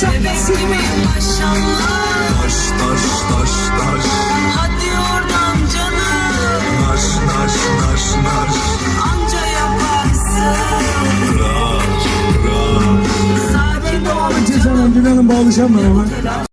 Şah Bebek maşallah. Taş taş taş taş. Hadi oradan canım. Naş naş naş naş. Anca yaparsın. Bırak bırak. Sakin ol. Cezanın bir yanım bağlayacağım ben ona